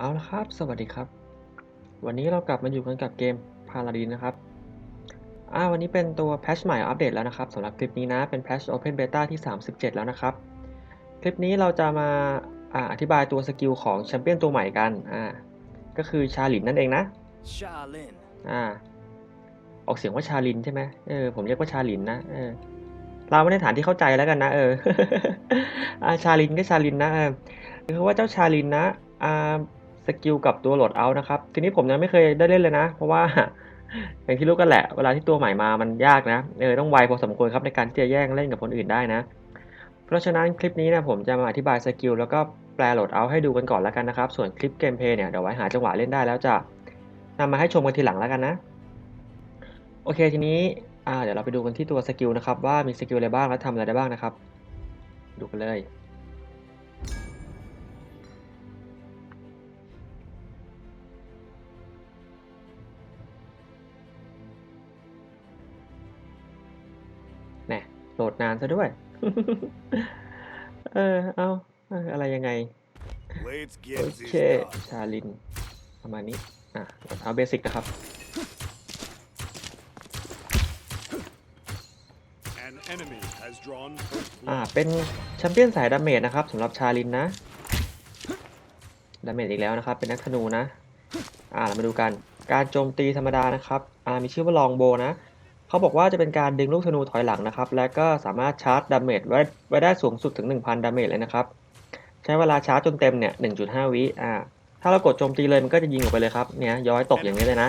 เอาละครับ สวัสดีครับ วันนี้เรากลับมาอยู่กันกับเกมพา l าดินนะครับ อ่า วันนี้เป็นตัวแพชใหม่อัปเดตแล้วนะครับสำหรับคลิปนี้นะ เป็นแพช Open Beta ที่ 37 แล้วนะครับ คลิปนี้เราจะมาอ่าอธิบายตัวสกิลของแชมเปี้ยนตัวใหม่กัน อ่า ก็คือชาลินนั่นเองนะ Shaolin. อ่า ออกเสียงว่าชาลินใช่ไหมเออ ผมเรียกว่าชาลินนะ เออ เราไม่ได้ฐานที่เข้าใจแล้วกันนะ เออ อ่า ชาลินก็ชาลินนะ เออ คือว่าเจ้าชาลินนะอ่า สกิลกับตัวโหลดเอาท์นะครับ ทีนี้ผมยังไม่เคยได้เล่นเลยนะ เพราะว่าอย่างที่รู้กันแหละ เวลาที่ตัวใหม่มามันยากนะ เออต้องไวพอสมควรครับในการที่จะแย่งเล่นกับคนอื่นได้นะ เพราะฉะนั้นคลิปนี้นี่ยผมจะมาอธิบายสกิลแล้วก็แปลโหลดเอาท์ให้ดูกันก่อนแล้วกันนะครับ ส่วนคลิปเกมเพย์เนี่ยเดี๋ยวไว้หาจังหวะเล่นได้แล้วจะนำมาให้ชมกันทีหลังแล้วกันนะ โอเคทีนี้เดี๋ยวเราไปดูกันที่ตัวสกิลนะครับว่ามีสกิลอะไรบ้างและทำอะไรได้บ้างนะครับ ดูกันเลย น่โหลดนานซะด้วย เออ เอาเอออะไรยังไง Let's โอ get เค this done. ชาลิน ประมาณนี้ อะเอาเบสิกนะครับ An enemy has drawn first อ่า blood. เป็นแชมเปี้ยนสายดาเมจนะครับสำหรับชาลินนะ ดาเมจอีกแล้วนะครับ เป็นนักธนูนะ อ่า เรามาดูกัน การโจมตีธรรมดานะครับ อ่า มีชื่อว่าลองโบนะ เขาบอกว่าจะเป็นการดึงลูกธนูถอยหลังนะครับ และก็สามารถชาร์จดาเมจไว้ไว้ได้สูงสุดถึง 1,000 ดาเมจเลยนะครับ ใช้เวลาชาร์จจนเต็มเนี่ย 1.5 วิอ่า ถ้าเรากดโจมตีเลยมันก็จะยิงออกไปเลยครับ เนี่ยย้อยตกอย่างนี้เลยนะ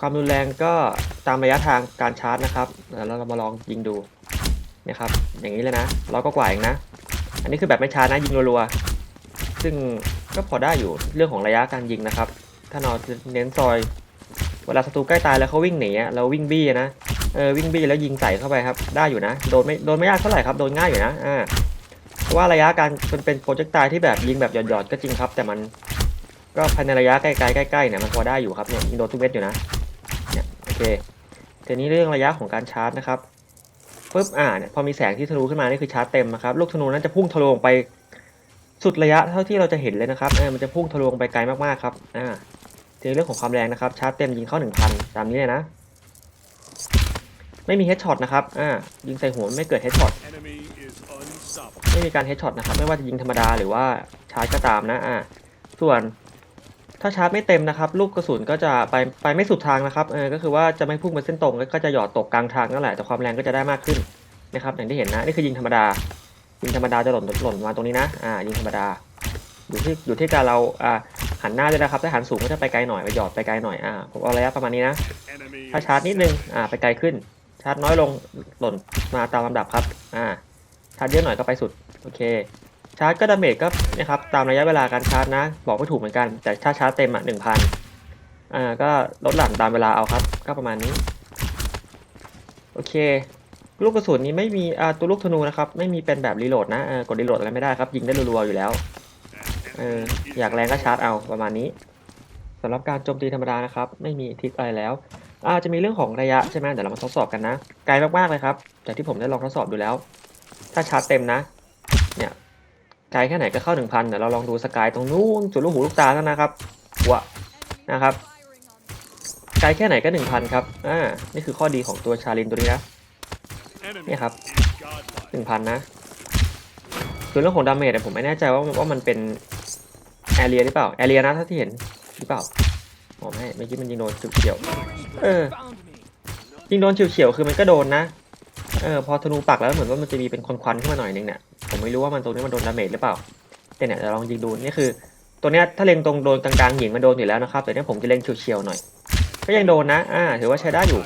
ความรุนแรงก็ตามระยะทางการชาร์จนะครับเดี๋ยวเรามาลองยิงดูเนี่ยครับ อย่างนี้เลยนะ เราก็กว่าเองนะ อันนี้คือแบบไม่ชาร์จนะยิงรัวๆ ซึ่งก็พอได้อยู่เรื่องของระยะการยิงนะครับ ถ้าเราเน้นซอย วลาศัตรูใกล้ตายแล้วเขาวิ่งหนีอะเราวิ่งบี้นะเออวิ่งบี้แล้วยิงใส่เข้าไปครับ ได้อยู่นะโดนไม่โดนไม่ยากเท่าไหร่ครับโดนง่ายอยู่นะอ่าเพราะว่าระยะการมันเป็นโปรเจกต์ตายที่แบบยิงแบบหยอดๆก็จริงครับ แต่มันก็ภายในระยะใกล้ๆใกล้ๆเนี่ยมันพอได้อยู่ครับเนี่ยยิงโดนทุกเม็ดอยู่นะเนี่ยโอเคทีนี้เรื่องระยะของการชาร์จนะครับปุ๊บอ่าเนี่ยพอมีแสงที่ทะลุขึ้นมานี่คือชาร์จเต็มนะครับลูกธนูนั้นจะพุ่งทะลวงไปสุดระยะเท่าที่เราจะเห็นเลยนะครับเออมันจะพุ่งทะลวงไปไกลมากๆครับอ่า ทีนี้เรื่องของความแรงนะครับชาร์จเต็มยิงเข้า1,000ตามนี้เลยนะ ไม่มีเฮดช็อตนะครับอ่ายิงใส่หัวไม่เกิดเฮดช็อตไม่มีการเฮดช็อตนะครับ ไม่ว่าจะยิงธรรมดาหรือว่าชาร์จก็ตามนะอ่าส่วนถ้าชาร์จไม่เต็มนะครับลูกกระสุนก็จะไปไปไม่สุดทางนะครับเออก็คือว่าจะไม่พุ่งไปเส้นตรงก็จะหยอดตกกลางทางนั่นแหละแต่ความแรงก็จะได้มากขึ้นนะครับอย่างที่เห็นนะนี่คือยิงธรรมดายิงธรรมดาจะหล่นหล่นมาตรงนี้นะอ่ายิงธรรมดา อยู่ที่อยู่ที่การเราอ่าหันหน้าด้วยนะครับถ้าหันสูงก็จะไปไกลหน่อยไปหยอดไปไกลหน่อยอ่าผมเอาระยะประมาณนี้นะถ้าชาร์จนิดนึงอ่าไปไกลขึ้น ชาร์จน้อยลงหล่นมาตามลำดับครับอ่าชาร์จเยอะหน่อยก็ไปสุดโอเค ชาร์จก็ดาเมจก็นะครับตามระยะเวลาการชาร์จนะ บอกไม่ถูกเหมือนกันแต่ถ้าชาร์จเต็มอะหนึ่งพันอ่าก็ลดหลั่นตามเวลาเอาครับ ก็ประมาณนี้โอเคลูกกระสุนนี้ไม่มีตัวลูกธนูนะครับ ไม่มีเป็นแบบรีโหลดนะกดรีโหลดอะไรไม่ได้ครับ ยิงได้รัวๆอยู่แล้ว เอออยากแรงก็ชาร์จเอาประมาณนี้สำหรับการโจมตีธรรมดานะครับ ไม่มีทริคอะไรแล้วอาจะมีเรื่องของระยะใช่ไหมเดี๋ยวเรามาทดสอบกันนะ ไกลมากๆเลยครับจากที่ผมได้ลองทดสอบดูแล้ว ถ้าชาร์จเต็มนะ เนี่ยไกลแค่ไหนก็เข้า1,000เดี๋ยวเราลองดูสกายตรงนู้นจุดลูกหูลูกตาแล้วนะครับวะนะครับ ไกลแค่ไหนก็1,000ครับอ่านี่คือข้อดีของตัวชาลินตัวนี้นะนี่ครับ is godlike. 1,000นะส่วนเรื่องของดาเมจเนี่ยผมไม่แน่ใจว่าว่ามันเป็น แอเรียหรือเปล่าแอเรียนะถ้าที่เห็นหรือเปล่าอ๋อไม่เมื่อกี้มันยิงโดนเฉียวเออยิงโดนเฉียวๆคือมันก็โดนนะเออพอธนูปักแล้วเหมือนว่ามันจะมีเป็นควันๆขึ้นมาหน่อยนึงเนี่ยผมไม่รู้ว่ามันตรงนี้มันโดนดาเมจหรือเปล่า แต่เนี่ยเดี๋ยวลองยิงดูนี่คือ ตัวเนี้ยถ้าเล็งตรงโดนกลางๆหญิงมันโดนอยู่แล้วนะครับแต่เนี่ยผมจะเล็งเฉียวๆหน่อย ก็ยังโดนนะอ่าถือว่าใช้ได้อยู่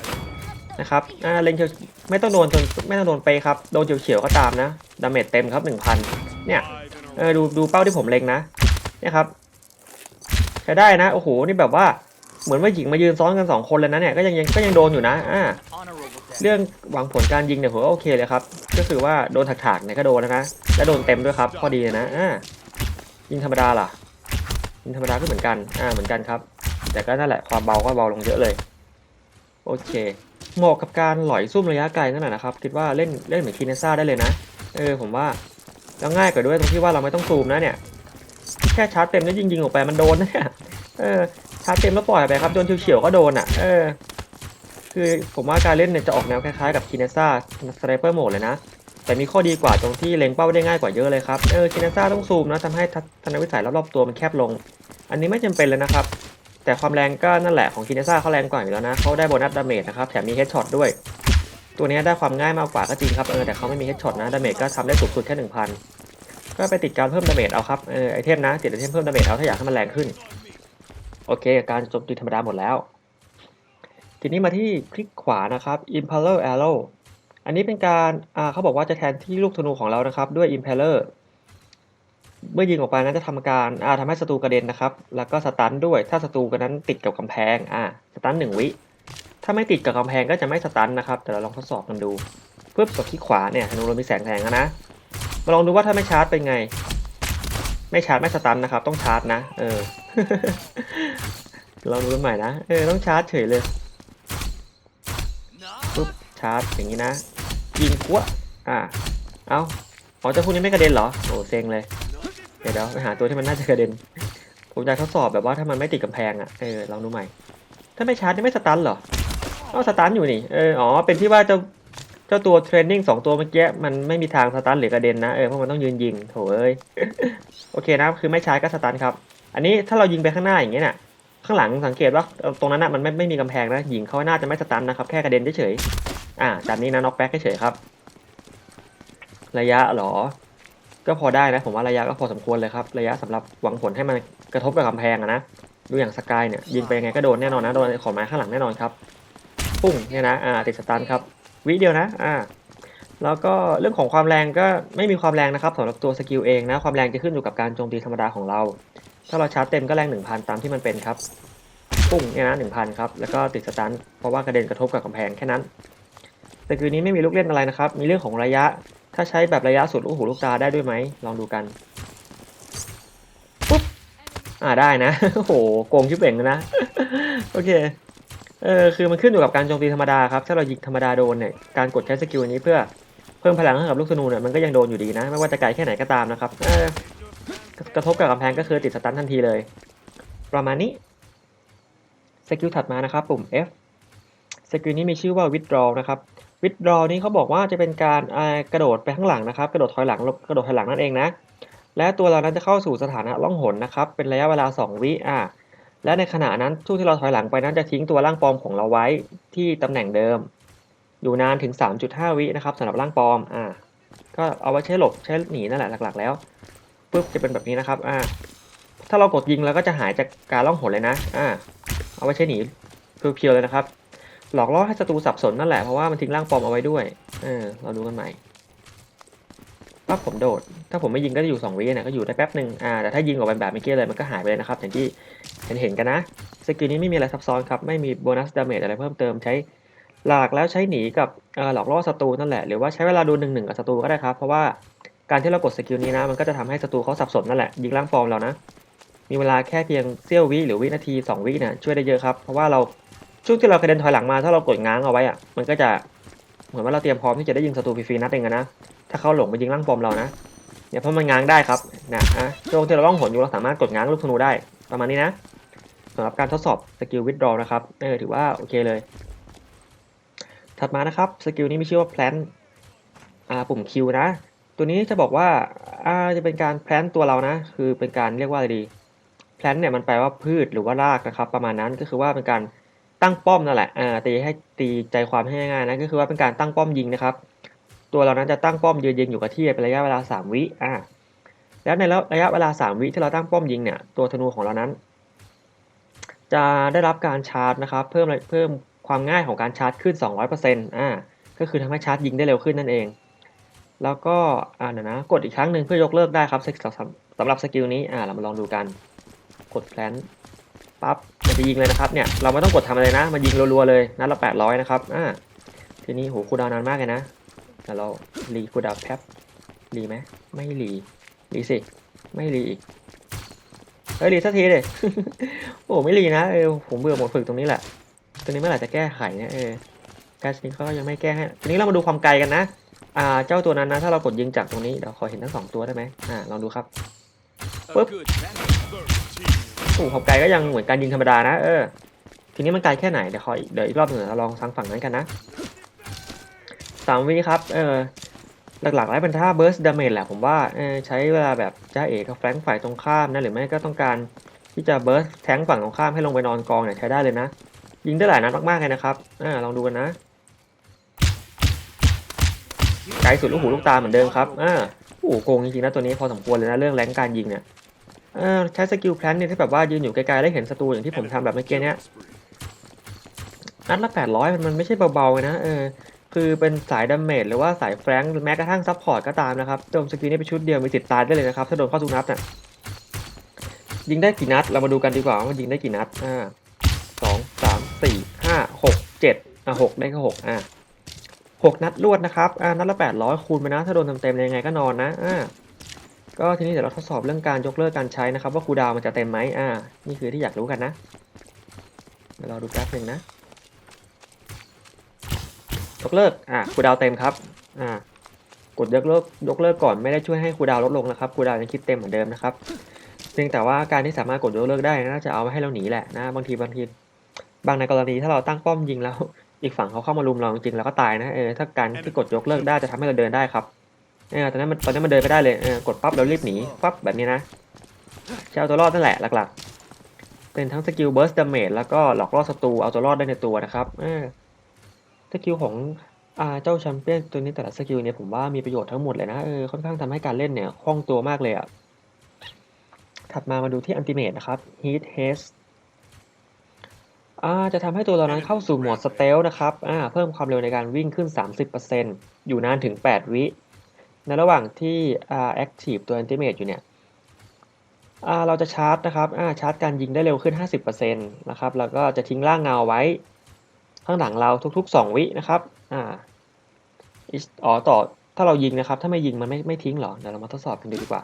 นะครับอ่าเล็งเฉียวไม่ต้องโดนจนไม่ต้องโดนไปครับโดนเฉียวๆก็ตามนะดาเมจเต็มครับหนึ่งพันเนี่ยเออดูดูเป้าที่ผมเล็งนะ นี่ครับใช้ได้นะโอ้โหนี่แบบว่าเหมือนว่าหญิงมายืนซ้อนกันสองคนเลยนะเนี่ยก็ยังยังก็ยังโดนอยู่นะอ่าเรื่องหวังผลการยิงเนี่ยผมโอเคเลยครับ ก็คือว่าโดนถากๆเนี่ยก็โดนแล้วนะและโดนเต็มด้วยครับพอดีนะอ่ายิงธรรมดาล่ะยิงธรรมดาก็เหมือนกันอ่าเหมือนกันครับ แต่ก็นั่นแหละความเบาก็เบาลงเยอะเลย โอเคเหมาะกับการหลอยซุ่มระยะไกลนั่นแหละนะครับ คิดว่าเล่นเล่นเหมือนคีเนซ่าได้เลยนะ เออผมว่าแล้วง่ายกว่าด้วยตรงที่ว่าเราไม่ต้องซูมนะเนี่ย แค่ชาร์จเต็มแล้วยิงยิงๆออกไปมันโดนนะเนี่ยเออชาร์จเต็มแล้วปล่อยไปครับโดนเฉียวๆก็โดนอะเออคือผมว่าการเล่นเนี่ยจะออกแนวคล้ายๆกับคีเนซ่าสไนเปอร์โหมดเลยนะ แต่มีข้อดีกว่าตรงที่เล็งเป้าได้ง่ายกว่าเยอะเลยครับ เออคีเนซ่าต้องซูมนะทำให้ทัศนวิสัยรอบๆตัวมันแคบลง อันนี้ไม่จำเป็นเลยนะครับ แต่ความแรงก็นั่นแหละของคีเนซ่าเขาแรงกว่าอยู่แล้วนะเขาได้โบนัสดาเมจนะครับแถมมีเฮดช็อตด้วย ตัวนี้ได้ความง่ายมากกว่าก็จริงครับเออแต่เขาไม่มีเฮดช็อตนะดาเมจก็ทำได้สูงสุดแค่หนึ่งพัน ก็ไปติดการเพิ่มดาเมจเอาครับเออไอเทมนะติดไอเทมเพิ่มดาเมจเอาถ้าอยากให้มันแรงขึ้น โอเค การโจมตีธรรมดาหมดแล้ว ทีนี้มาที่คลิกขวานะครับ Impaler Arrow อันนี้เป็นการอ่าเขาบอกว่าจะแทนที่ลูกธนูของเรานะครับ ด้วย Impaler เมื่อยิงออกไปนั้นจะทำการอ่าทำให้ศัตรูกระเด็นนะครับ แล้วก็สตันด้วยถ้าศัตรูกันนั้นติดกับกำแพงอ่าสตันหนึ่งวิถ้าไม่ติดกับกำแพงก็จะไม่สตันนะครับ แต่เราลองทดสอบกันดูปึ๊บกดที่ขวาเนี่ยธนูเรามีแสงแรงแล้วนะ มาลองดูว่าถ้าไม่ชาร์จเป็นไง ไม่ชาร์จไม่สตันนะครับ ต้องชาร์จนะ เออ ลองดูกันใหม่นะ เออ ต้องชาร์จเฉยเลยปุ๊บชาร์จอย่างนี้นะ ยิงกัวอ่า เอาอ๋อเจ้าพวกนี้ไม่กระเด็นเหรอ โอ้เซ็งเลย เดี๋ยวเดี๋ยวไปหาตัวที่มันน่าจะกระเด็น ผมจะทดสอบแบบว่าถ้ามันไม่ติดกำแพงอะ เออ ลองดูใหม่ ถ้าไม่ชาร์จนี่ไม่สตันเหรอเอาสตันอยู่นี่ เออ อ๋อ เป็นที่ว่าจ้าเจ้าตัวเทรนนิ่งสองตัวเมื่อกี้มันไม่มีทางสตันหรือกระเด็นนะเออเพราะมันต้องยืนยิงโถเอ้ยโอเคนะคือไม่ใชาร์จก็สตันครับ อันนี้ถ้าเรายิงไปข้างหน้าอย่างเงี้ยน่ะข้างหลังสังเกตว่าตรงนั้นน่ะมันไม่ไม่มีกำแพงนะยิงเขาน่าจะไม่สตันนะครับแค่กระเด็นเฉยๆอ่าแบบนี้นะน็อกแบ็กเฉยๆครับ ระยะหรอ ก็พอได้นะผมว่าระยะก็พอสมควรเลยครับ ระยะสำหรับหวังผลให้มันกระทบกับกำแพงอะนะดูอย่างสกายเนี่ยยิงไปยังไงก็โดนแน่นอนนะโดนขอนไม้ข้างหลังแน่นอนครับปุ้งเนี่ยนะอ่าติดสตันครับ วิเดียวนะอ่าแล้วก็เรื่องของความแรงก็ไม่มีความแรงนะครับสำหรับตัวสกิลเองนะความแรงจะขึ้นอยู่กับการโจมตีธรรมดาของเรา ถ้าเราชาร์จเต็มก็แรง 1,000 ตามที่มันเป็นครับปุ้งเนี่ยนะ1,000 ครับ แล้วก็ติดสตันเพราะว่ากระเด็นกระทบกับกำแพงแค่นั้นสกิลนี้ไม่มีลูกเล่นอะไรนะครับ มีเรื่องของระยะ ถ้าใช้แบบระยะสุดลูกหูลูกตาได้ด้วยไหมลองดูกันปุ๊บอ่าได้นะโอ้โหโกงชิบเป่งเลยนะโอเค เออคือมันขึ้นอยู่กับการโจมตีธรรมดาครับ ถ้าเรายิงธรรมดาโดนเนี่ยการกดใช้สกิลนี้เพื่อเพิ่มพลังให้กับลูกธนูเนี่ยมันก็ยังโดนอยู่ดีนะ ไม่ว่าจะไกลแค่ไหนก็ตามนะครับเออกระทบกับกำแพงก็คือติดสตันทันทีเลย ประมาณนี้สกิลถัดมานะครับ ปุ่ม F สกิลนี้มีชื่อว่า withdraw นะครับ withdraw นี้เขาบอกว่าจะเป็นการกระโดดไปข้างหลังนะครับ กระโดดถอยหลังกระโดดถอยหลังนั่นเองนะและตัวเรานั้นจะเข้าสู่สถานะล่องหนนะครับ เป็นระยะเวลา 2 วิอ่า และในขณะนั้นช่วงที่เราถอยหลังไปนั้นจะทิ้งตัวร่างปลอมของเราไว้ที่ตำแหน่งเดิม อยู่นานถึง 3.5 วินะครับสำหรับร่างปลอมอ่าก็เอาไว้ใช้หลบใช้หนีนั่นแหละหลักๆ แล้วปุ๊บจะเป็นแบบนี้นะครับอ่าถ้าเรากดยิงแล้วก็จะหายจากการล่องหนเลยนะอ่าเอาไว้ใช้หนีเพียวๆเลยนะครับ หลอกล่อให้ศัตรูสับสนนั่นแหละเพราะว่ามันทิ้งร่างปลอมเอาไว้ด้วยเออเราดูกันใหม่ ปั๊บผมโดด ถ้าผมไม่ยิงก็จะอยู่2วิเนี่ยก็อยู่ได้แป๊บหนึ่งอ่าแต่ถ้ายิงออกไปแบบเมื่อกี้เลยมันก็หายไปเลยนะครับอย่างที่เห็นเห็นกันนะสกิลนี้ไม่มีอะไรซับซ้อนครับไม่มีโบนัสดาเมจอะไรเพิ่มเติมใช้หลักแล้วใช้หนีกับหลอกล่อศัตรูนั่นแหละหรือว่าใช้เวลาดูหนึ่งหนึ่งกับศัตรูก็ได้ครับ เพราะว่าการที่เรากดสกิลนี้นะมันก็จะทำให้ศัตรูเขาสับสนนั่นแหละยิงร่างปลอมเรานะ มีเวลาแค่เพียงเสี้ยววิหรือวินาที 2 วิเนี่ยช่วยได้เยอะครับเพราะว่าเราช่วงที่เรากระเด็นถอยหลังมาถ้าเรากดง้างเอาไว้อะมันก็จะเหมือนว่าเราเตรียมพร้อมที่จะได้ยิงศัตรูฟรีๆนัดเองนะ ถ้าเขาหลงไปยิงร่างปลอมเรานะเนี่ยเพราะมันง้างได้ครับนะอะช่วงที่เราล่องหนอยู่เราสามารถกดง้างลูกธนูได้ประมาณนี้นะสำหรับการทดสอบสกิลวิดรอนะครับเออถือว่าโอเคเลย ถัดมานะครับสกิลนี้มีชื่อว่า plant อ่าปุ่ม Q นะ ตัวนี้จะบอกว่าอ่าจะเป็นการแพลนตัวเรานะ คือเป็นการเรียกว่าอะไรดีแพลนเนี่ยมันแปลว่าพืชหรือว่ารากนะครับ ประมาณนั้นก็คือว่าเป็นการตั้งป้อมนั่นแหละอ่าตีให้ตีใจความให้ง่ายๆนะก็คือว่าเป็นการตั้งป้อมยิงนะครับ ตัวเรานั้นจะตั้งป้อมยืนยิงอยู่กับที่เป็นระยะเวลา 3 วิอ่าแล้วในระยะเวลา 3 วิที่เราตั้งป้อมยิงเนี่ยตัวธนูของเรานั้น จะได้รับการชาร์จนะครับเพิ่มเพิ่มความง่ายของการชาร์จขึ้น 200%อ่าก็คือทำให้ชาร์จยิงได้เร็วขึ้นนั่นเอง แล้วก็อ่าเดี๋ยวนะกดอีกครั้งหนึ่งเพื่อยกเลิกได้ครับสำสำหรับสกิลนี้อ่าเรามาลองดูกันกดแพลนปั๊บมันจะยิงเลยนะครับเนี่ยเราไม่ต้องกดทำอะไรนะมายิงรัวๆเลยนัดละ800นะครับอ่าทีนี้โหคูลดาวน์นานมากเลยนะ แต่เรารีคูดาวแป๊บรีไหมไม่รีรีสิ ไม่รีอีกเฮ้ยรีสักทีเลยโอ้ไม่รีนะเออผมเบื่อหมดฝึกตรงนี้แหละตรงนี้เมื่อไหร่จะแก้ไขเนี่ยเออการสนิเขาก็ยังไม่แก้ให้ทีนี้เรามาดูความไกลกันนะอ่าเจ้าตัวนั้นนะถ้าเรากดยิงจากตรงนี้เดี๋ยวขอเห็นทั้งสองตัวได้ไหมอ่าลองดูครับ A Whoop. good veteran. 13. โอ้โหขอบไกลก็ยังเหมือนการยิงธรรมดานะเออทีนี้มันไกลแค่ไหนเดี๋ยวขอเดี๋ยวอีกรอบหนึ่งเราลองทั้งฝั่งนั้นกันนะ สามวิครับ เออหลักๆแล้วเป็นท่า burst damage แหละผมว่าออใช้เวลาแบบจ้าเอกกับแฟรงค์ฝ่ายตรงข้ามนะหรือไม่ก็ต้องการที่จะ burst แทงฝั่งตรงข้ามให้ลงไปนอนกองเนี่ยใช้ได้เลยนะ ยิงได้หลายนัดมากๆเลยนะครับอ่าลองดูกันนะไกลสุดลูกหูลูกตาเหมือนเดิมครับอ่าโอ้โหโกงจริงๆนะตัวนี้พอสมควรเลยนะเรื่องแรงการยิงเนี่ยเออใช้สกิลแพลนเนี่ยที่แบบว่ายืนอยู่ไกลๆแล้เห็นศัตรูอย่างที่ผมทำแบบเมื่อกี้เนี้ยนัดละ800มันมันไม่ใช่เบาๆเลยนะเออ คือเป็นสายดาเมจหรือว่าสายแฟรงค์หรือแม้กระทั่งซัพพอร์ตก็ตามนะครับโจมสกิลนี้เป็นชุดเดียวมีติดตายได้เลยนะครับถ้าโดนเข้าทุกนัดน่ะยิงได้กี่นัดเรามาดูกันดีกว่าว่ามันยิงได้กี่นัดอ่าสองสามสี่ห้าหกเจ็ดอะหกได้ก็หกอ่าหกนัดรวดนะครับอ่านัดละแปดร้อยคูณไปนะถ้าโดนเต็มๆยังไงก็นอนนะอ่าก็ทีนี้เดี๋ยวเราทดสอบเรื่องการยกเลิกการใช้นะครับ ว่าคูดาวมันจะเต็มไหมอ่า นี่คือที่อยากรู้กันนะเดี๋ยวเราดูแป๊บหนึ่งนะ ยกเลิก อะคูดาวเต็มครับ อ่ากดยกเลิกยกเลิกก่อนไม่ได้ช่วยให้คูดาวลดลงนะครับคูดาวยังคิดเต็มเหมือนเดิมนะครับเพียงแต่ว่าการที่สามารถกดยกเลิกได้น่าจะเอามาให้เราหนีแหละนะบางทีบางทีบางในกรณีถ้าเราตั้งป้อมยิงแล้วอีกฝั่งเขาเข้ามารุมเราจริงๆเราก็ตายนะเออถ้าการที่กดยกเลิกได้จะทำให้เราเดินได้ครับเออตอนนั้นมันตอนนั้นมันเดินไม่ได้เลยเออกดปั๊บเรารีบหนีปั๊บแบบนี้นะใช้เอาตัวรอดนั่นแหละหลักๆ เป็นทั้งสกิลเบิร์สดาเมจแล้วก็หลอกล่อศัตรูเอาตัวรอดได้ในตัวนะครับเออ สกิลของอ่าเจ้าแชมเปี้ยนตัวนี้แต่ละสกิลเนี่ยผมว่ามีประโยชน์ทั้งหมดเลยนะเออค่อนข้างทำให้การเล่นเนี่ยคล่องตัวมากเลยอะ่ะถัดมามาดูที่อันติเมตนะครับ Heat Haste อ่าจะทำให้ตัวเรานั้นเข้าสู่โหมดสเตลนะครับอ่าเพิ่มความเร็วในการวิ่งขึ้น 30%อยู่นานถึง 8 วิ ในระหว่างที่อ่า Active ตัว Antimate อยู่เนี่ยอ่าเราจะชาร์จนะครับอ่าชาร์จการยิงได้เร็วขึ้น 50%นะครับแล้วก็จะทิ้งร่างเงาไว้ ข้างหลังเราทุก ๆ 2 วินะครับอ่าอิสอ๋อต่อถ้าเรายิงนะครับ ถ้าไม่ยิงมันไม่ไม่ทิ้งเหรอเดี๋ยวเรามาทดสอบกันดูดีกว่า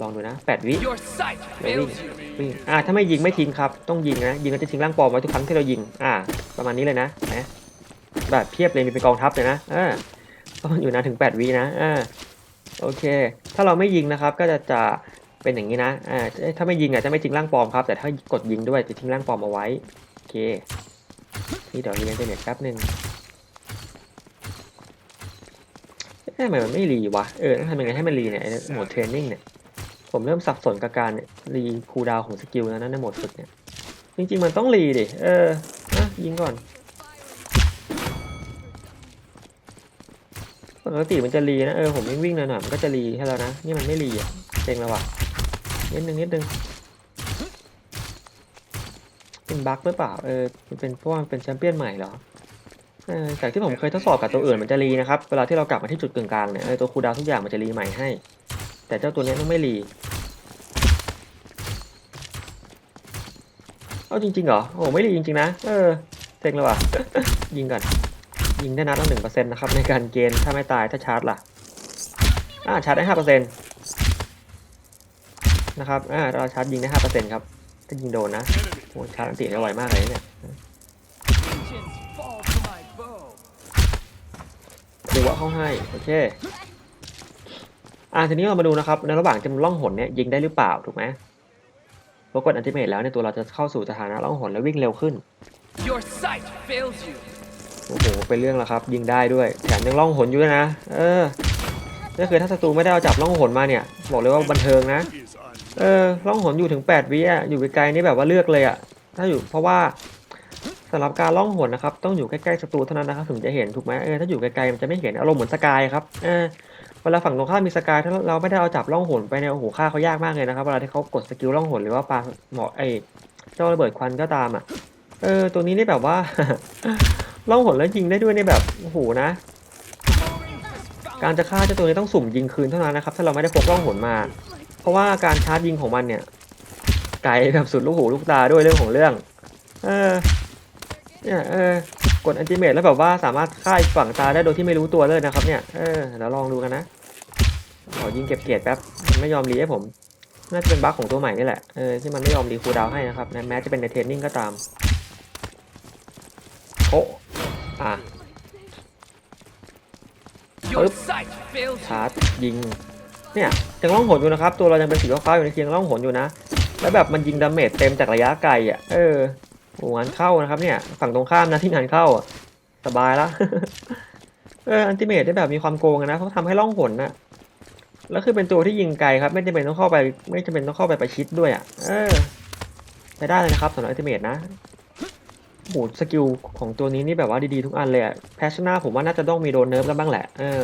ลองดูนะ 8 วิ Your sight เดี๋ยววิ่ง fails you. วิ่งอ่าถ้าไม่ยิงไม่ทิ้งครับ ต้องยิงนะ ยิงก็จะทิ้งร่างปลอมไว้ทุกครั้งที่เรายิง อ่า ประมาณนี้เลยนะนะแบบเพียบเลยมีเป็นกองทัพเลยนะอ่าต้องอยู่นานถึง 8 วินะอ่าโอเค ถ้าเราไม่ยิงนะครับ ก็จะจะเป็นอย่างนี้นะอ่าถ้าไม่ยิงอะจะไม่ทิ้งร่างปลอมครับ แต่ถ้ากดยิงด้วยจะทิ้งร่างปลอมเอาไว้โอเค นี่เดี๋ยวรียนเทอร์เน็ตแป๊บหนึ่งทำไมมันไม่รีวะ เออต้องทำยังไงให้มันรีเนี่ยโหมดเทรนนิ่งเนี่ย ผมเริ่มสับสนกับการเนี่ยรีคูดาวของสกิลแล้วนะในโหมดฝึกเนี่ย จริงๆมันต้องรีดิ เออนะยิงก่อนปกติมันจะรีนะ เออผมวิ่งวิ่งๆหน่อยๆมันก็จะรีให้แล้วนะ นี่มันไม่รีอะเซ็งแล้วว่ะนิดนึงนิดนึงน บั๊กหรือเปล่า เออ มันเป็นเพราะว่ามันเป็นแชมเปี้ยนใหม่เหรอจากที่ผมเคยทดสอบกับตัวอื่นมันจะรีนะครับ เวลาที่เรากลับมาที่จุดกึ่งกลางเนี่ยตัวคูดาวทุกอย่างมันจะรีใหม่ให้ แต่เจ้าตัวนี้มันไม่รี เอาจริงๆเหรอ โอ้ไม่รีจริงๆนะ เออเซ็งเลยว่ะ ยิงก่อน ยิงได้นัดละหนึ่งเปอร์เซ็นต์นะครับในการเกณฑ์ถ้าไม่ตายถ้าชาร์จล่ะ อ่าชาร์จได้ห้าเปอร์เซ็นต์นะครับ อ่าเราชาร์จยิงได้ห้าเปอร์เซ็นต์ครับ ถ้ายิงโดนนะ โอ้ชาร์จอันติได้ไวมากเลยเนี่ย Pigeons fall to my bow. ดูว่าเขาให้โอเคอ่าทีนี้เรามาดูนะครับในระหว่างจำล่องหนเนี่ยยิงได้หรือเปล่าถูกไหมพอกดอันติเมตแล้วเนี่ยตัวเราจะเข้าสู่สถานะล่องหนและวิ่งเร็วขึ้น Your sight fails you. โอ้โหเป็นเรื่องแล้วครับ ยิงได้ด้วยแถมยังล่องหนอยู่ด้วยนะ เออก็คือถ้าศัตรูไม่ได้เอาจับล่องหนมาเนี่ย บอกเลยว่าบันเทิงนะ is un. เออล่องหนอยู่ถึง8วิอะอยู่ไกลๆนี่แบบว่าเลือกเลยอะถ้าอยู่เพราะว่าสำหรับการล่องหนนะครับ ต้องอยู่ใกล้ๆศัตรูเท่านั้นนะครับถึงจะเห็นถูกไหมเออถ้าอยู่ไกลๆมันจะไม่เห็นอารมณ์เหมือนสกายครับเออเวลาฝั่งตรงข้ามมีสกายถ้าเราไม่ได้เอาจับล่องหนไปเนี่ยโอ้โหฆ่าเขายากมากเลยนะครับเวลาที่เขากดสกิลล่องหนหรือว่าปาหมอไอเจ้าระเบิดควันก็ตามอะเออตัวนี้นี่แบบว่าล่องหนแล้วยิงได้ด้วยในแบบโอ้โหนะ การจะฆ่าเจ้าตัวนี้ต้องสุ่มยิงคืนเท่านั้นนะครับ ถ้าเราไม่ได้พกล่องหนมา เพราะว่าการชาร์จยิงของมันเนี่ยไกลแบบสุดลูกหูลูกตาด้วยเรื่องของเรื่อง เออเนี่ยเออกดอันติเมตแล้วแบบว่าสามารถฆ่าอีกฝั่งตายได้โดยที่ไม่รู้ตัวเลยนะครับเนี่ยเออเดี๋ยวลองดูกันนะขอยิงเก็บเกียรติแป๊บมันไม่ยอมรีให้ผมน่าจะเป็นบั๊กของตัวใหม่นี่แหละเออที่มันไม่ยอมรีคูลดาวน์ให้นะครับแม้จะเป็นในเทรนนิ่งก็ตามโอ้อะ Your Oop. sight fails ชา you. ร์จยิง เนี่ยยังล่องหนอยู่นะครับ ตัวเรายังเป็นสีฟ้าๆอยู่ในเคียงล่องหนอยู่นะ แล้วแบบมันยิงดาเมจเต็มจากระยะไกลอะ เออโอ้งานเข้านะครับเนี่ย ฝั่งตรงข้ามนะที่งานเข้าสบายละเอออันติเมทได้แบบมีความโกงนะเขาทำให้ล่องหนนะแล้วคือเป็นตัวที่ยิงไกลครับ ไม่จำเป็นต้องเข้าไป ไม่จำเป็นต้องเข้าไปประชิดด้วยอะ เออใช้ได้เลยนะครับสำหรับอันติเมทนะโหสกิลของตัวนี้นี่แบบว่าดีๆทุกอันเลยอะแพชชั่นผมว่าน่าจะต้องมีโดนเนิร์ฟกันบ้างแหละ เออ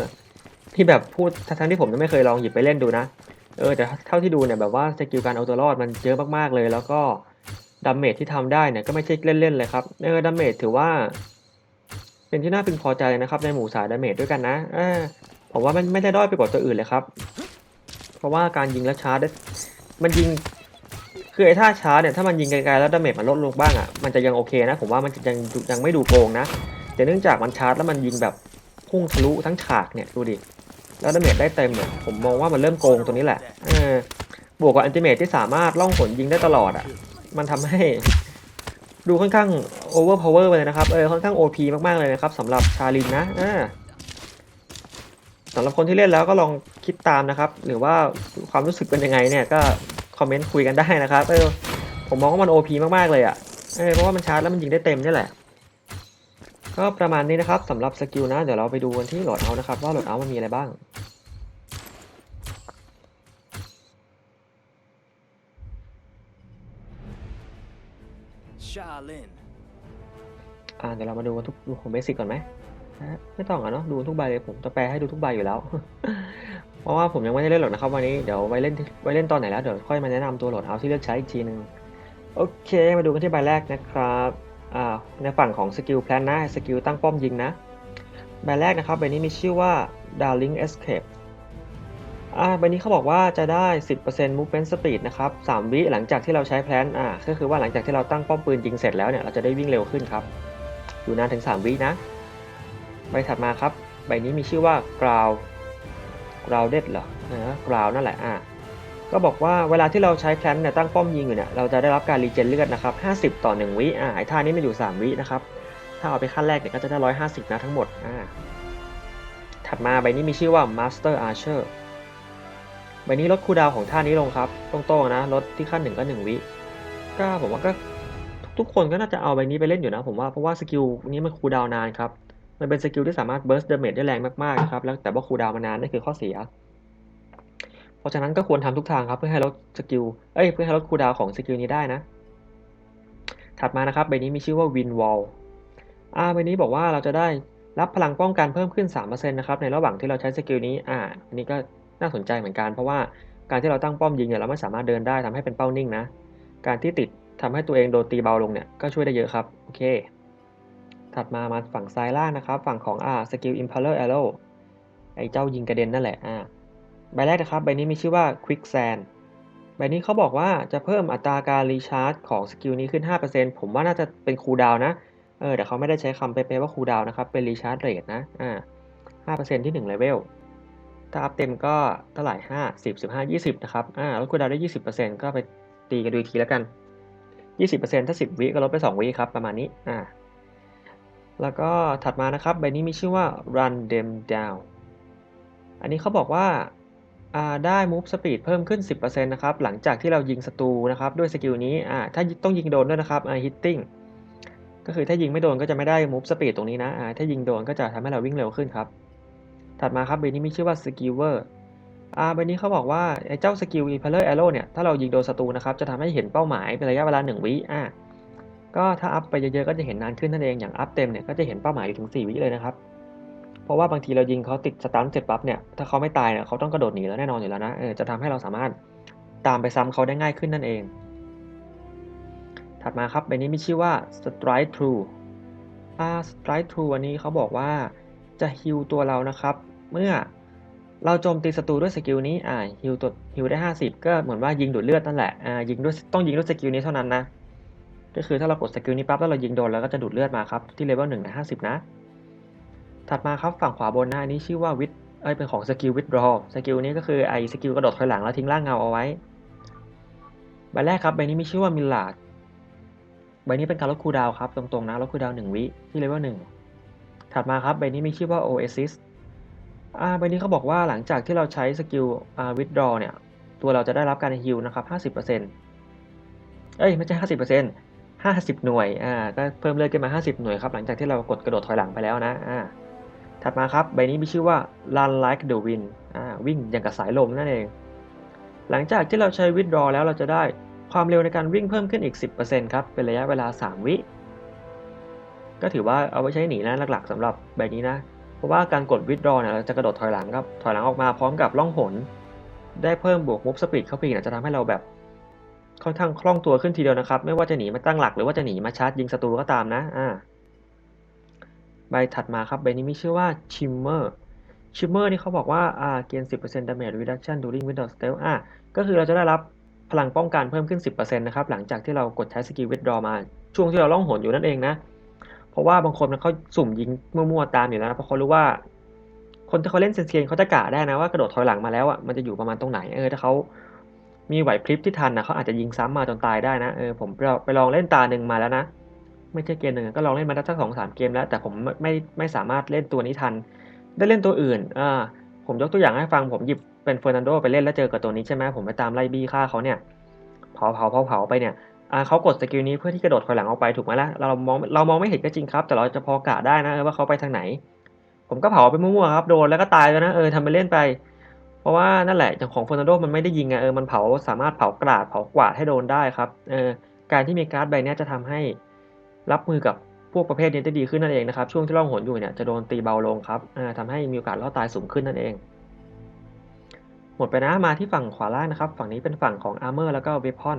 ที่แบบพูดทั้งที่ผมยังไม่เคยลองหยิบไปเล่นดูนะ เออแต่เท่าที่ดูเนี่ยแบบว่าสกิลการเอาตัวรอดมันเยอะมากๆเลย แล้วก็ดาเมจที่ทำได้เนี่ยก็ไม่ใช่เล่นๆเลยครับเออดาเมจถือว่า เป็นที่น่าพึงพอใจเลยนะครับ ในหมู่สายดาเมจด้วยกันนะออผมว่ามันไม่ได้ด้อยไปกว่าตัวอื่นเลยครับ เพราะว่าการยิงและชาร์จได้มันยิงคือไอ้ท่าชาร์จเนี่ยถ้ามันยิงไกลๆแล้วดาเมจมันลดลงบ้างอะมันจะยังโอเคนะ ผมว่ามันจะยังยังไม่ดูโกงนะแต่เนื่องจากมันชาร์จแล้วมันยิงแบบพุ่งทะลุทั้งฉากเนี่ยดูดิ แล้วดาเมจได้เต็มเนี่ยผมมองว่ามันเริ่มโกงตัวนี้แหละเออบวกกับอันติเมทที่สามารถล่องหนยิงได้ตลอดอะ มันทำให้ ดูค่อนข้างโอเวอร์พาวเวอร์ไปเลยนะครับ เออค่อนข้าง OP มากๆเลยนะครับสำหรับชาลินนะสำหรับคนที่เล่นแล้วก็ลองคิดตามนะครับ หรือว่าความรู้สึกเป็นยังไงเนี่ยก็คอมเมนต์คุยกันได้นะครับ เออผมมองว่ามัน OP มากๆเลยอะเออเพราะว่ามันชาร์จแล้วมันยิงได้เต็มนี่แหละ ก็ประมาณนี้นะครับสำหรับสกิลนะ เดี๋ยวเราไปดูกันที่โหลดเอานะครับ ว่าโหลดเอามันมีอะไรบ้าง Shaolin. อ่าเดี๋ยวเรามาดูกันทุกดูของเบสิกก่อนไหมนะไม่ต้องอะเนาะดูทุกใบเลยผมจะแปลให้ดูทุกใบอยู่แล้ว เพราะว่าผมยังไม่ได้เล่นหรอกนะครับวันนี้เดี๋ยวไว้เล่นที่ไว้เล่นตอนไหนแล้วเดี๋ยวค่อยมาแนะนำตัวโหลดเอาที่เลือกใช้อีกทีหนึงโอเค มาดูกันที่ใบแรกนะครับอ่า ในฝั่งของสกิลแพลนนะสกิลตั้งป้อมยิงนะใบแรกนะครับใบนี้มีชื่อว่า Darling Escape อ่าใบนี้เขาบอกว่าจะได้ 10% movement speed นะครับ 3 วิหลังจากที่เราใช้แพลนอ่าก็คือว่าหลังจากที่เราตั้งป้อมปืนยิงเสร็จแล้วเนี่ย เราจะได้วิ่งเร็วขึ้นครับ อยู่นานถึง 3 วินะ ใบถัดมาครับ ใบนี้มีชื่อว่า ground grounded เหรอเออ ground นั่นแหละ อ่า ก็บอกว่าเวลาที่เราใช้แพลนเนี่ยตั้งป้อมยิงอยู่เนี่ยเราจะได้รับการรีเจนเลือดนะครับ 50 ต่อ 1 วิอ่าไอ้ท่านี้มันอยู่ 3 วินะครับ ถ้าเอาไปขั้นแรกเนี่ยก็จะได้ 150 นะทั้งหมดอ่าถัดมาใบนี้มีชื่อว่า master archer ใบนี้ลดคูดาวของท่านี้ลงครับตรงๆนะลดที่ขั้นหนึ่งก็หนึ่งวิก็ผมว่าก็ทุกคนก็น่าจะเอาใบนี้ไปเล่นอยู่นะ ผมว่าเพราะว่าสกิลนี้มันคูดาวนานครับมันเป็นสกิลที่สามารถเบิร์สเดเมจได้แรงมากๆนะครับแล้วแต่ว่าคูดาวมานานนั่นคือข้อเสีย เพราะฉะนั้นก็ควรทำทุกทางครับเพื่อให้ลดสกิล เอ้ยเพื่อให้ลดคูดาวของสกิลนี้ได้นะ ถัดมานะครับใบนี้มีชื่อว่า Wind Wall อ่าใบนี้บอกว่าเราจะได้รับพลังป้องกันเพิ่มขึ้น 3%นะครับในระหว่างที่เราใช้สกิลนี้ อ่าอันนี้ก็น่าสนใจเหมือนกัน เพราะว่าการที่เราตั้งป้อมยิงเนี่ยเราไม่สามารถเดินได้ทำให้เป็นเป้านิ่งนะ การที่ติดทำให้ตัวเองโดนตีเบาลงเนี่ยก็ช่วยได้เยอะครับ โอเค ถัดมามาฝั่งซ้ายล่างนะครับ ฝั่งของอ่าสกิล Impaler Arrow ไอ้เจ้ายิงกระเด็นนั่นแหละอ่า ใบแรกนะครับใบนี้มีชื่อว่า Quicksand ใบนี้เขาบอกว่าจะเพิ่มอัตราการรีชาร์จของสกิลนี้ขึ้น 5%ผมว่าน่าจะเป็นคูดาวนะเออแต่เขาไม่ได้ใช้คำเป๊ะๆว่าคูดาวนะครับ เป็นรีชาร์จเรทนะอ่า5%ที่1เลเวลถ้าอัพเต็มก็เท่าไหร่5 10 15 20 นะครับอ่าลดคูดาวได้ 20%ก็ไปตีกันดูทีแล้วกัน 20%ถ้า 10 วิก็ลดไป 2 วิครับ ประมาณนี้อ่าแล้วก็ถัดมานะครับ ใบนี้มีชื่อว่า run them down อันนี้เขาบอกว่า อ่าได้ move speed เพิ่มขึ้น 10%นะครับ หลังจากที่เรายิงศัตรูนะครับด้วยสกิลนี้อ่าถ้าต้องยิงโดนด้วยนะครับอ่า hitting ก็คือถ้ายิงไม่โดนก็จะไม่ได้ move speed ตรงนี้นะอ่าถ้ายิงโดนก็จะทำให้เราวิ่งเร็วขึ้นครับ ถัดมาครับใบนี้มีชื่อว่า Skewer อ่าใบนี้เขาบอกว่าไอ้เจ้า Skill Impaler Arrow เนี่ยถ้าเรายิงโดนศัตรูนะครับจะทำให้เห็นเป้าหมายเป็นระยะเวลา 1 วิอ่าก็ถ้าอัพไปเยอะๆก็จะเห็นนานขึ้นนั่นเองอย่างอัพเต็มเนี่ยก็จะเห็นเป้าหมายอยู่ถึง4วิเลยนะครับ ราะว่าบางทีเรายิงเขาติดสตันเสร็จปั๊บเนี่ยถ้าเขาไม่ตายเนี่ยเขาต้องกระโดดหนีแล้วแน่นอนอยู่แล้วนะเออจะทำให้เราสามารถตามไปซ้ำเขาได้ง่ายขึ้นนั่นเอง ถัดมาครับใบนี้มีชื่อว่า Strike Through อ่า Strike Through อันนี้เขาบอกว่าจะฮิลตัวเรานะครับ เมื่อเราโจมตีศัตรูด้วยสกิลนี้อ่าฮิลตัวฮิลได้ 50 ก็เหมือนว่ายิงดูดเลือดนั่นแหละอ่ายิงด้วยต้องยิงด้วยสกิลนี้เท่านั้นนะก็คือถ้าเรากดสกิลนี้ปั๊บแล้วเรายิงโดนแล้วก็จะดูดเลือดมาครับที่เลเวล1ใน50นะ ถัดมาครับฝั่งขวาบนหน้านี้ชื่อว่าวิดเอ้ยเป็นของสกิลวิดรอสกิลนี้ก็คือไอสกิลกระโดดถอยหลังแล้วทิ้งร่างเงาเอาไว้ใบแรกครับใบนี้มีชื่อว่ามิลลาดใบนี้เป็นการลดคูดาวครับ ตรงๆนะลดคูดาวหน์1วิที่เลเวล1ถัดมาครับใบนี้มีชื่อว่า Oasis อ่าใบนี้เขาบอกว่าหลังจากที่เราใช้สกิลอ่า withdraw เนี่ยตัวเราจะได้รับการฮิลนะครับ 50%เอ้ยไม่ใช่ 50% 50 หน่วยอ่าก็เพิ่มเลือดขึ้นมา 50 หน่วยครับหลังจากที่เรากดกระโดดถอยหลังไปแล้วนะอ่า ถัดมาครับใบนี้มีชื่อว่า run like the wind วิ่งอย่างกับสายลมนั่นเอง หลังจากที่เราใช้ withdraw แล้วเราจะได้ความเร็วในการวิ่งเพิ่มขึ้นอีก 10%ครับ เป็นระยะเวลา 3 วิ ก็ถือว่าเอาไว้ใช้หนีนะหลักๆสำหรับใบนี้นะ เพราะว่าการกด withdraw เนี่ยเราจะกระโดดถอยหลังครับ ถอยหลังออกมาพร้อมกับล่องหน ได้เพิ่มบวก move speed เข้าไปอีกจะทำให้เราแบบค่อนข้างคล่องตัวขึ้นทีเดียวนะครับ ไม่ว่าจะหนีมาตั้งหลักหรือว่าจะหนีมาชาร์จยิงศัตรูก็ตามนะอ่า ใบถัดมาครับ ใบนี้มีชื่อว่า shimmer shimmer นี่เขาบอกว่าอ่าเกณฑ์10% damage reduction during window stealth อ่าก็คือเราจะได้รับพลังป้องกันเพิ่มขึ้น 10%นะครับ หลังจากที่เรากดใช้สกิล withdraw มา ช่วงที่เราล่องหนอยู่นั่นเองนะ เพราะว่าบางคนมันเขาสุ่มยิงมั่วๆตามอยู่แล้วนะเพราะเขารู้ว่า คนที่เขาเล่นเซนเซียนเขาจะกะได้นะว่ากระโดดถอยหลังมาแล้วอะมันจะอยู่ประมาณตรงไหนเออถ้าเขามีไหวพริบที่ทันนะเขาอาจจะยิงซ้ำมาจนตายได้นะเออผมไปลองเล่นตาหนึ่งมาแล้วนะ ไม่ใช่เกมหนึ่งก็ลองเล่นมาได้สักสองสามเกมแล้ว แต่ผมไม่ไม่ไม่สามารถเล่นตัวนี้ทัน ได้เล่นตัวอื่นอ่าผมยกตัวอย่างให้ฟังผมหยิบเป็นเฟอร์นันโดไปเล่นแล้วเจอกับตัวนี้ใช่ไหมผมไปตามไล่บี้ฆ่าเขาเนี่ยเผาเผาเผาเผาไปเนี่ยอ่าเขากดสกิลนี้เพื่อที่กระโดดถอยหลังออกไปถูกไหมล่ะเรามองเรามองไม่เห็นก็จริงครับ แต่เราจะพอกะได้นะเออว่าเขาไปทางไหน ผมก็เผาไปมั่วๆครับโดนแล้วก็ตายแล้วนะเออทำไปเล่นไป เพราะว่านั่นแหละอย่างของเฟอร์นันโดมันไม่ได้ยิงไงเออมันเผาสามารถเผากราดเผากวาดให้โดนได้ครับเออการที่มีการ์ดใบนี้จะทำให้ รับมือกับพวกประเภทนี้ได้ดีขึ้นนั่นเองนะครับ ช่วงที่ล่องหนอยู่เนี่ยจะโดนตีเบาลงครับอ่าทำให้มีโอกาสรอดตายสูงขึ้นนั่นเอง หมดไปนะมาที่ฝั่งขวาล่างนะครับ ฝั่งนี้เป็นฝั่งของ Armor แล้วก็ Weapon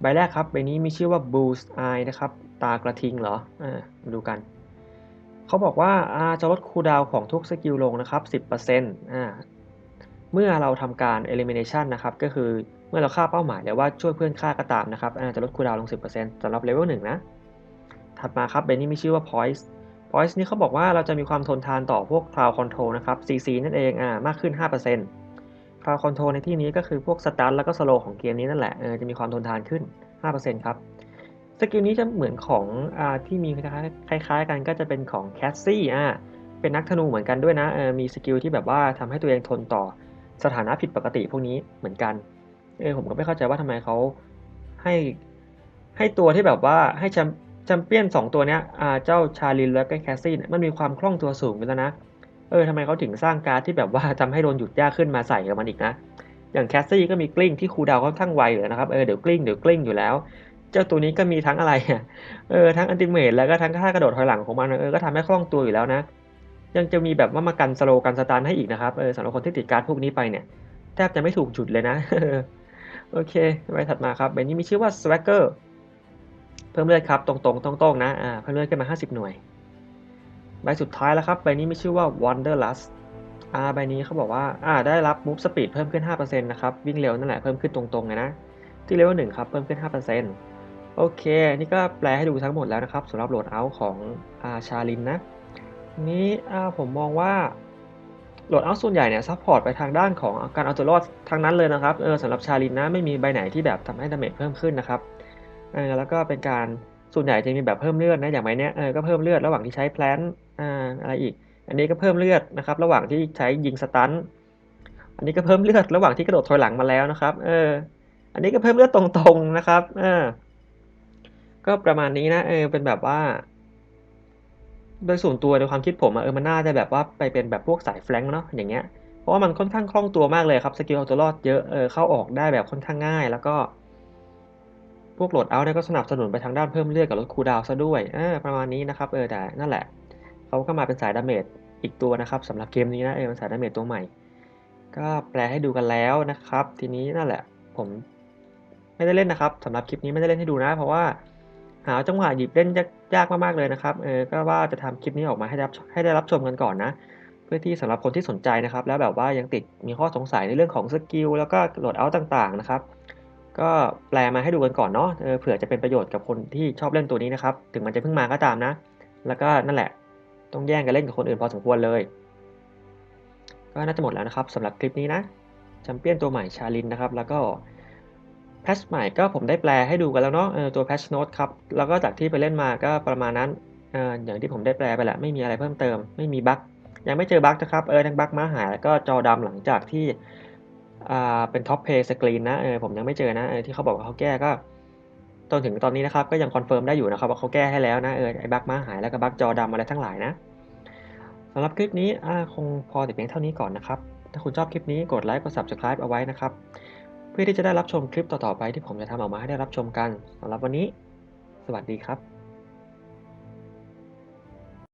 ใบแรกครับใบนี้มีชื่อว่า Boost Eye นะครับ ตากระทิงเหรออ่ามาดูกัน เขาบอกว่าอาจะลดคูดาวของทุกสกิลลงนะครับ 10%อ่าเมื่อเราทำการ elimination นะครับ ก็คือเมื่อเราฆ่าเป้าหมายหรือว่าช่วยเพื่อนฆ่าก็ตามนะครับอาจะลดคูดาวลง 10%สำหรับเลเวล1นะ ถัดมาครับใบนี้มีชื่อว่า Poise Poise นี่เขาบอกว่าเราจะมีความทนทานต่อพวก Cloud Control นะครับ CC นั่นเองอ่ามากขึ้น 5% Cloud Control ในที่นี้ก็คือพวก Stun แล้วก็ Slow ของเกมนี้นั่นแหละเออจะมีความทนทานขึ้น 5%ครับสกิลนี้จะเหมือนของอ่าที่มีคล้ายๆกันก็จะเป็นของ c a s s i e อ่าเป็นนักธนูเหมือนกันด้วยนะเออมีสกิลที่แบบว่าทำให้ตัวเองทนต่อสถานะผิดปกติพวกนี้เหมือนกันเออผมก็ไม่เข้าใจว่าทำไมเขาให้ให้ตัวที่แบบว่าให้แชม แชมเปี้ยนสองตัวเนี้ยเจ้าชาลินแล้วก็แคสซี่เนี่ยมันมีความคล่องตัวสูงอยู่แล้วนะ เออทำไมเขาถึงสร้างการ์ดที่แบบว่าทำให้โดนหยุดยากขึ้นมาใส่กับมันอีกนะ อย่างแคสซี่ก็มีกลิ้งที่คูดาวค่อนข้างไวอยู่นะครับ เออเดี๋ยวกลิ้งเดี๋ยวกลิ้งอยู่แล้ว เจ้าตัวนี้ก็มีทั้งอะไร เออทั้งอันติเมทแล้วก็ทั้งท่ากระโดดถอยหลังของมัน เออก็ทำให้คล่องตัวอยู่แล้วนะ ยังจะมีแบบว่ามากันสโลว์กันสตาร์ให้อีกนะครับ เออสำหรับคนที่ติดการ์ดพวกนี้ไปเนี่ยแทบจะไม่ถูกจุดเลยนะ โอเคใบถัดมาครับใบนี้มีชื่อว่า Swagger พิ่มเลือดครับตรงๆตรงๆนะอ่าเพิ่มเลือดขึ้นมา 50 หน่วยใบสุดท้ายแล้วครับใบนี้มีชื่อว่า Wanderlust อ่าใบนี้เขาบอกว่าอ่าได้รับ move speed เพิ่มขึ้น 5%นะครับวิ่งเร็วนั่นแหละเพิ่มขึ้นตรงๆเลยนะที่เลเวล1ครับเพิ่มขึ้น 5%โอเค นี่ก็แปลให้ดูทั้งหมดแล้วนะครับสำหรับโหลดเอาท์ของอ่าชาลินนะนี้อ่าผมมองว่าโหลดเอาท์ส่วนใหญ่เนี่ยซัพพอร์ตไปทางด้านของการเอาตัวรอดทางนั้นเลยนะครับเออสำหรับชาลินนะไม่มีใบไหนที่แบบทำให้ดาเมจเพิ่มขึ้นนะครับ เออแล้วก็เป็นการส่วนใหญ่จะมีแบบเพิ่มเลือดนะอย่างใบเนี้ยเออก็เพิ่มเลือดระหว่างที่ใช้แพลนอ่าอะไรอีก อันนี้ก็เพิ่มเลือดนะครับ ระหว่างที่ใช้ยิงสตันอันนี้ก็เพิ่มเลือดระหว่างที่กระโดดถอยหลังมาแล้วนะครับ เออ อันนี้ก็เพิ่มเลือดตรงๆนะครับเออก็ประมาณนี้นะเออเป็นแบบว่า โดยส่วนตัวในความคิดผมเออมันน่าจะแบบว่าไปเป็นแบบพวกสายแฟลงเนาะอย่างเงี้ยเพราะว่ามันค่อนข้างคล่องตัวมากเลยครับสกิลเอาตัวรอดเยอะเออเข้าออกได้แบบค่อนข้างง่าย แล้วก็ พวกโหลดเอาท์เนี่ยก็สนับสนุนไปทางด้านเพิ่มเลือดกับลดคูลดาวซะด้วยเออประมาณนี้นะครับเออแต่นั่นแหละเขาก็มาเป็นสายดาเมจอีกตัวนะครับสำหรับเกมนี้นะเออเป็นสายดาเมจตัวใหม่ ก็แปลให้ดูกันแล้วนะครับ ทีนี้นั่นแหละ ผมไม่ได้เล่นนะครับสำหรับคลิปนี้ไม่ได้เล่นให้ดูนะ เพราะว่าหาจังหวะหยิบเล่นยากมากๆเลยนะครับเออก็ว่าจะทำคลิปนี้ออกมาให้ได้รับให้ได้รับชมกันก่อนนะเพื่อที่สำหรับคนที่สนใจนะครับ แล้วแบบว่ายังติดมีข้อสงสัยในเรื่องของสกิลแล้วก็โหลดเอาท์ต่างๆนะครับ ก็แปลมาให้ดูกันก่อนเนาะเออเผื่อจะเป็นประโยชน์กับคนที่ชอบเล่นตัวนี้นะครับ ถึงมันจะเพิ่งมาก็ตามนะ แล้วก็นั่นแหละ ต้องแย่งกันเล่นกับคนอื่นพอสมควรเลย ก็น่าจะหมดแล้วนะครับสำหรับคลิปนี้นะแชมเปี้ยนตัวใหม่ชาลินนะครับ แล้วก็แพทชใหม่ก็ผมได้แปลให้ดูกันแล้วเนาะตัวแพทชโน้ตครับ แล้วก็จากที่ไปเล่นมาก็ประมาณนั้นเอออย่างที่ผมได้แปลไปแหละไม่มีอะไรเพิ่มเติม ไม่มีบั๊กยังไม่เจอบั๊กนะครับเออทั้งบั๊กม้าหายแล้วก็จอดำหลังจากที่ อ่าเป็นท็อปเพย์สกรีนนะเออผมยังไม่เจอนะเออที่เขาบอกว่าเขาแก้ก็จนถึงตอนนี้นะครับก็ยังคอนเฟิร์มได้อยู่นะครับว่าเขาแก้ให้แล้วนะเออไอ้บั๊กม้าหายแล้วก็บั๊กจอดำอะไรทั้งหลายนะสำหรับคลิปนี้อ่าคงพอแต่เพียงเท่านี้ก่อนนะครับ ถ้าคุณชอบคลิปนี้กดไลค์กด subscribe เอาไว้นะครับ เพื่อที่จะได้รับชมคลิปต่อๆไปที่ผมจะทำออกมาให้ได้รับชมกันสำหรับวันนี้ สวัสดีครับ